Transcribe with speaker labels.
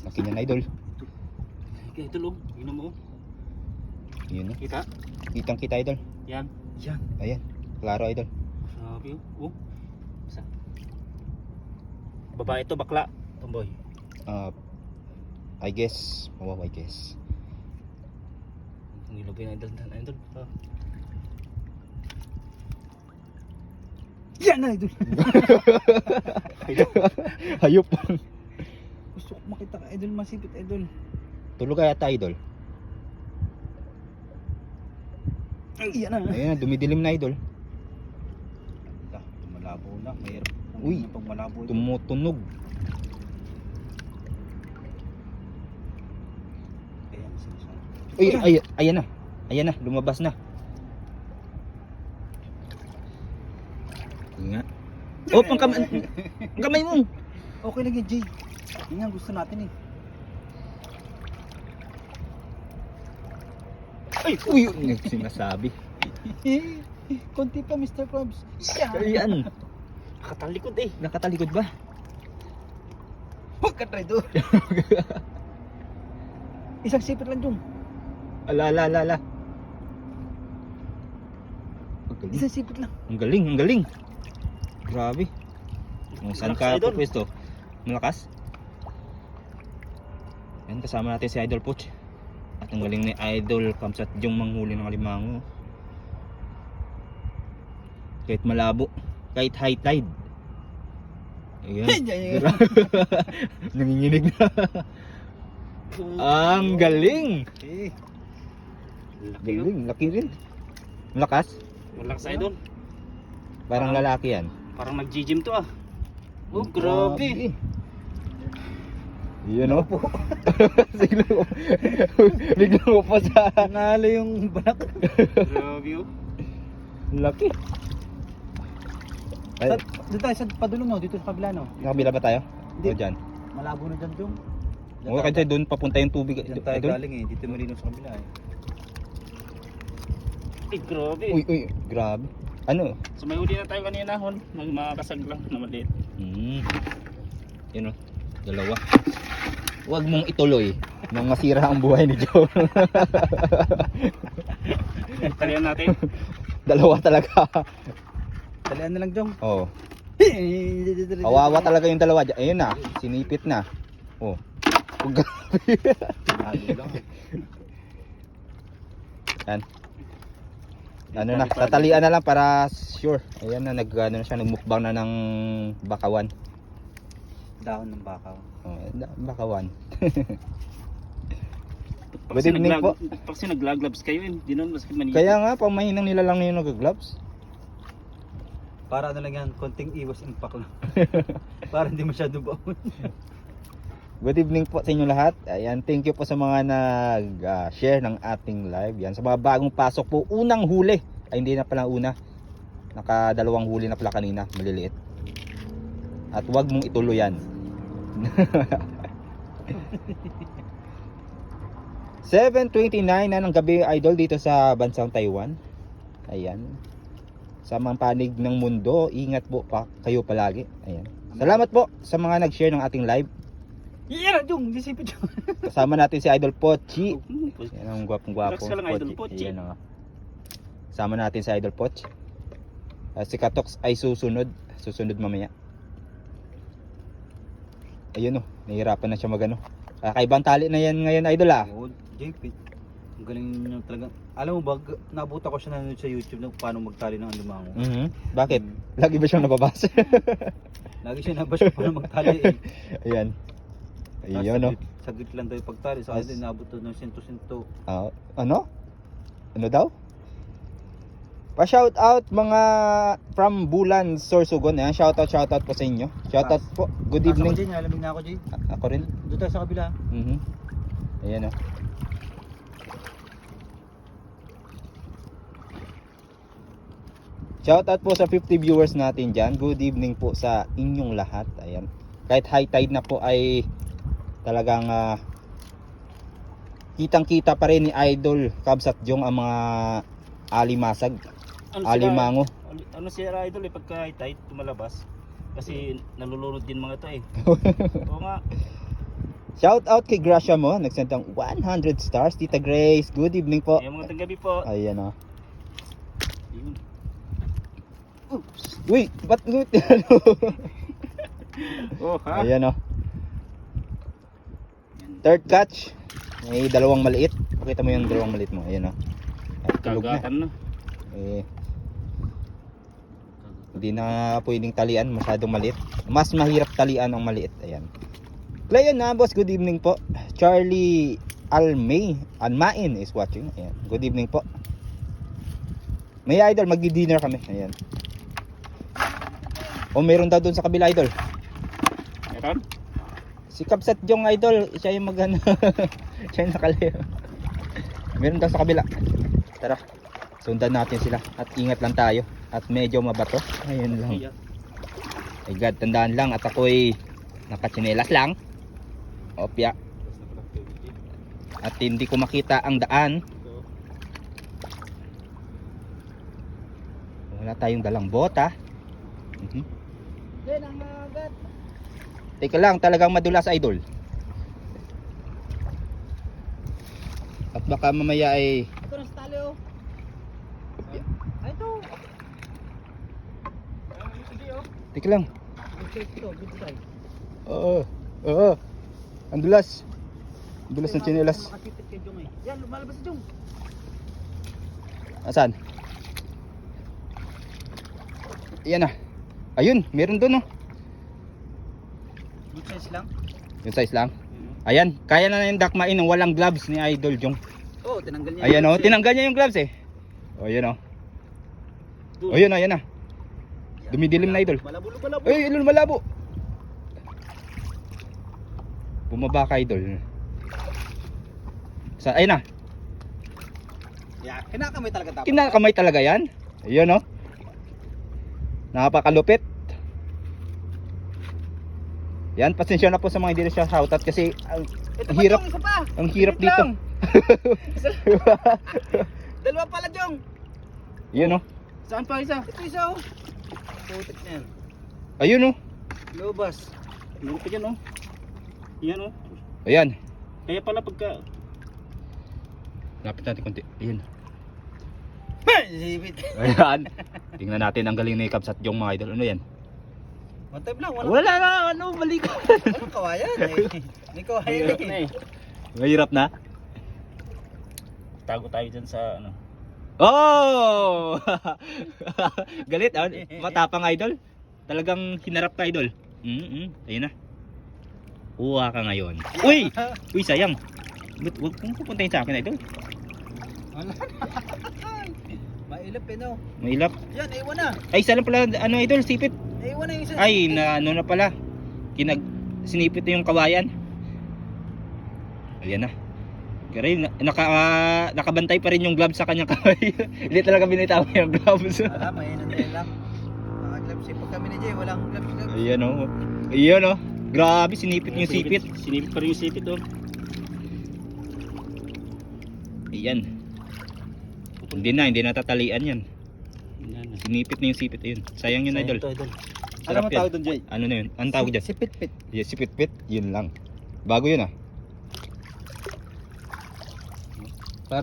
Speaker 1: Laki niyan idol.
Speaker 2: Kaya ito lo, yun mo.
Speaker 1: Yun no.
Speaker 2: Kita?
Speaker 1: Kitang kita idol.
Speaker 2: Yan.
Speaker 3: Yan.
Speaker 1: Ayan. Klaro idol.
Speaker 2: Sabi oh. Oh. Isa. Babae to bakla. Tomboy.
Speaker 1: Ah, I guess. Oh, I guess.
Speaker 2: Ang ilagay na idol. idol. Ah.
Speaker 3: Yan na idol.
Speaker 1: Hayop.
Speaker 3: Gusto ko makita ka idol masipit idol.
Speaker 1: Tulog kaya ta idol.
Speaker 3: Ay, yan na.
Speaker 1: Ayan, dumidilim na idol.
Speaker 3: Ah, Malabo na. Mayroon.
Speaker 1: Uy,
Speaker 3: Pag malabo ito.
Speaker 1: Tumutunog.
Speaker 3: Ayan, sinasabi.
Speaker 1: Uy, ay, ayan na. Ayan na, lumabas na. Nga. Oh, pang kamay, ang kamay mo.
Speaker 3: Okay lang yan, Jay. Yan ang gusto natin eh.
Speaker 1: Ay, uy, uy, sinasabi.
Speaker 3: Konti pa, Mr. Krabs.
Speaker 1: Ayan,
Speaker 2: Nakatalikod eh.
Speaker 1: nakatalikod ba?
Speaker 3: Huwag ka try doon. Isang sipit lang dong.
Speaker 1: Ala, ala, ala, ala. Ang galing.
Speaker 3: Isang sipit lang.
Speaker 1: Ang galing, ang galing. Grabe. Kung saan ka pwesto? Malakas? Kasama natin si Idol Poch. At ang galing ni Idol Kamsat yung manghuli ng alimango. Kahit malabo, kahit high tide. Ayan. Nanginginig na. ang galing!
Speaker 2: Laki.
Speaker 1: Galing, laki rin. Malakas?
Speaker 2: Malakas idol.
Speaker 1: Parang- lalaki yan.
Speaker 2: Parang nag-gym to ah. Oh, grabe.
Speaker 1: Yun o. Biglang Biglang upo sa
Speaker 3: Nanalo yung banak.
Speaker 2: Grabe oh.
Speaker 1: laki. Ay,
Speaker 3: Sa, doon tayo sa padulong no, dito sa kabila no.
Speaker 1: nakabila ba tayo?
Speaker 3: Hindi.
Speaker 1: O dyan?
Speaker 3: Malabo na dyan dong.
Speaker 1: O kasi doon papunta yung tubig.
Speaker 3: Diyan tayo
Speaker 1: Ay, doon?
Speaker 3: galing eh, dito malino sa kabila eh.
Speaker 2: Ay, grabe.
Speaker 1: Uy, uy, grabe. Ano?
Speaker 2: So may huli na tayo kanina hon. Mag makakasag lang na maliit.
Speaker 1: Hmm. Yun o. Dalawa. Huwag mong ituloy nang masira ang buhay ni Joe.
Speaker 2: Talian natin.
Speaker 1: Dalawa talaga.
Speaker 3: Talian na lang dong.
Speaker 1: Oh. Kawawa talaga yung dalawa. Ayun na. Sinipit na. Oh. Huwag Yan. Ano na, tatalian na lang para sure. Ayan na, nag, ano na siya, nagmukbang na ng bakawan.
Speaker 3: Dahon ng bakaw.
Speaker 1: Oh, bakawan.
Speaker 2: Pag
Speaker 1: Good evening po.
Speaker 2: Pag sinaglaglabs kayo, hindi nun masakit manipis.
Speaker 1: Kaya nga, pang mahinang nila lang yung nag-gloves.
Speaker 3: Para ano lang yan, konting iwas impact lang. Para hindi masyado baon.
Speaker 1: Good evening po sa inyo lahat. Ayan, thank you po sa mga nag-share ng ating live. Yan, sa mga bagong pasok po, unang huli. Ay, hindi na pala una. Nakadalawang huli na pala kanina, maliliit. At wag mong ituloy yan. 7.29 na ng gabi idol dito sa bansang Taiwan. Ayan. Sa mga panig ng mundo, ingat po pa kayo palagi. Ayan. Salamat po sa mga nag-share ng ating live.
Speaker 3: Yan na dong, disipit dong.
Speaker 1: Kasama natin si Idol Pochi. Yan ang gwapong gwapo.
Speaker 2: Relax ka lang, Idol Pochi.
Speaker 1: Yan na nga. Kasama natin si Idol Poch. Ah, si Katox ay susunod. Susunod mamaya. Ayun oh, nahihirapan na siya magano. Ah, kaibang tali na yan ngayon Idol ah.
Speaker 3: Oo, JP. Ang galing niya talaga. Alam mo ba, nabuta ko siya nanonood sa YouTube ng paano magtali ng andumango.
Speaker 1: Mhm. Bakit?
Speaker 3: Mm.
Speaker 1: Lagi ba siyang nababasa?
Speaker 3: Lagi siya nabash ko paano magtali eh.
Speaker 1: Ayan.
Speaker 3: Tapos
Speaker 1: Ayun oh.
Speaker 3: saglit, lang daw yung pagtali. Sa akin, naabot to ng 100
Speaker 1: Ah, ano? Ano daw? Pa-shout out mga from Bulan Sorsogon. Ayan, shout out, shout out po sa inyo. Shout out po. Good evening.
Speaker 3: Ako, Jay, alamig na ako, Jay.
Speaker 1: A- ako rin.
Speaker 3: Doon tayo sa kabila.
Speaker 1: Mhm. Ayan oh. Shout out po sa 50 viewers natin dyan. Good evening po sa inyong lahat. Ayan. Kahit high tide na po ay talagang ah, kitang-kita pa rin ni Idol Cubs at Jong ang mga alimasag,
Speaker 2: Ano sila-
Speaker 1: alimango.
Speaker 2: Ano- Ano si Idol eh pagka tight tumalabas. Kasi nalulunod din mga to eh. Oo nga.
Speaker 1: Shout out kay Gracia mo, nagsend ng 100 stars. Tita Grace, good evening po.
Speaker 2: Ayun, magandang gabi po.
Speaker 1: Ayan o.
Speaker 2: Ayun.
Speaker 1: Uy, ba't gut?
Speaker 2: Oh, ha?
Speaker 1: Ayan o. Third catch. May dalawang maliit. Pakita mo yung dalawang maliit mo. Ayan o. At tulog na.
Speaker 2: Kagatan na.
Speaker 1: Eh, hindi na pwedeng talian, masyadong maliit. Mas mahirap talian ang maliit. Ayan. Cleon na, boss. Good evening po. Charlie Almay, Almain is watching. Ayan. Good evening po. May idol, magdi-dinner kami. Ayan. O meron daw doon sa kabila idol.
Speaker 2: Meron?
Speaker 1: Si Kapsat Jong idol, siya yung magano. siya yung nakalayo. Meron daw sa kabila. Tara. Sundan natin sila at ingat lang tayo at medyo mabato. Ayun lang. Ay God, tandaan lang at ako'y nakatsinelas lang. Opya. At hindi ko makita ang daan. Wala tayong dalang bota. Mhm. Teka lang, talagang madulas idol. At baka mamaya ay
Speaker 3: Ito oh. Ay ito.
Speaker 1: Teka lang. Oo. Oo. Ang dulas. Ang dulas ng
Speaker 3: eh. Yan, lumalabas si Jong.
Speaker 1: Asan? Yan ah. Ayun, meron doon oh.
Speaker 3: Good size lang.
Speaker 1: Yung size lang. Ayan, kaya na yung dakmain ng walang gloves ni Idol Jong.
Speaker 3: Oh, tinanggal niya.
Speaker 1: Ayan oh, tinanggal niya yung gloves eh. Oh, yan oh. Oh, yun oh, yan ah. Dumidilim na Idol.
Speaker 3: Malabo, malabo.
Speaker 1: Ay, ilon malabo. Bumaba ka Idol. Sa, ayun na.
Speaker 3: Yeah, kinakamay talaga tapos.
Speaker 1: Kinakamay talaga yan. Ayun oh. Napakalupit. Yan, pasensya na po sa mga hindi na siya shoutout kasi ang,
Speaker 3: Ito pa,
Speaker 1: hirap,
Speaker 3: Jong, pa.
Speaker 1: ang hirap
Speaker 3: Wait
Speaker 1: dito.
Speaker 3: Dalawa pala, Jong.
Speaker 1: Yun oh.
Speaker 3: Saan pa isa? Ito isa oh. Putik na yan.
Speaker 1: Ayun oh.
Speaker 3: Lobas.
Speaker 2: Pa dyan, oh. Yan, oh.
Speaker 1: Ayan.
Speaker 2: Kaya pala pagka...
Speaker 1: Lapit natin konti. Ayun.
Speaker 3: Sipit.
Speaker 1: Ayan. Tingnan natin ang galing ni Kabsat yung mga idol. Ano yan?
Speaker 3: One time lang, wala.
Speaker 1: Wala na. Ano? Balik.
Speaker 3: Walang kawayan eh. May kawayan
Speaker 2: Mahirap na
Speaker 3: eh.
Speaker 2: eh.
Speaker 1: Mahirap na.
Speaker 2: Tago tayo dyan sa, ano.
Speaker 1: Oh! Galit. ah. Matapang idol. Talagang hinarap ka idol. Mm -mm. Ayun na. Kuha ka ngayon. Uy! Uy, sayang. Ba't huwag kong pupuntahin sa akin idol?
Speaker 3: Wala. Mailap eh no.
Speaker 1: Mailap.
Speaker 3: Yan, iwan na.
Speaker 1: Ay, isa lang pala, ano idol, sipit.
Speaker 3: Iwan na yung isa.
Speaker 1: Ay, na ano na pala. Kinag sinipit na yung kawayan. Ayan na. Na, naka, ah, nakabantay pa rin yung gloves sa kanyang kamay. Hindi talaga binitaw yung gloves.
Speaker 3: Wala, may nanay lang. Naka-gloves eh. Pag kami ni Jay, walang gloves gloves.
Speaker 1: Ayan oh. Ayan oh. Grabe, sinipit yung sipit.
Speaker 2: Sinipit pa rin yung sipit, oh.
Speaker 1: Ayan. Hindi na, hindi natatalian yan.
Speaker 2: Yan.
Speaker 1: Sinipit na yung sipit. Ayun. Sayang yun,
Speaker 2: Sayang
Speaker 1: idol.
Speaker 2: to, idol.
Speaker 1: Sarap yan.
Speaker 3: doon, Jay?
Speaker 1: Ano na yun? Anong tawag dyan?
Speaker 3: Sipit-pit.
Speaker 1: Yeah, sipit-pit. Yun lang. Bago yun ah.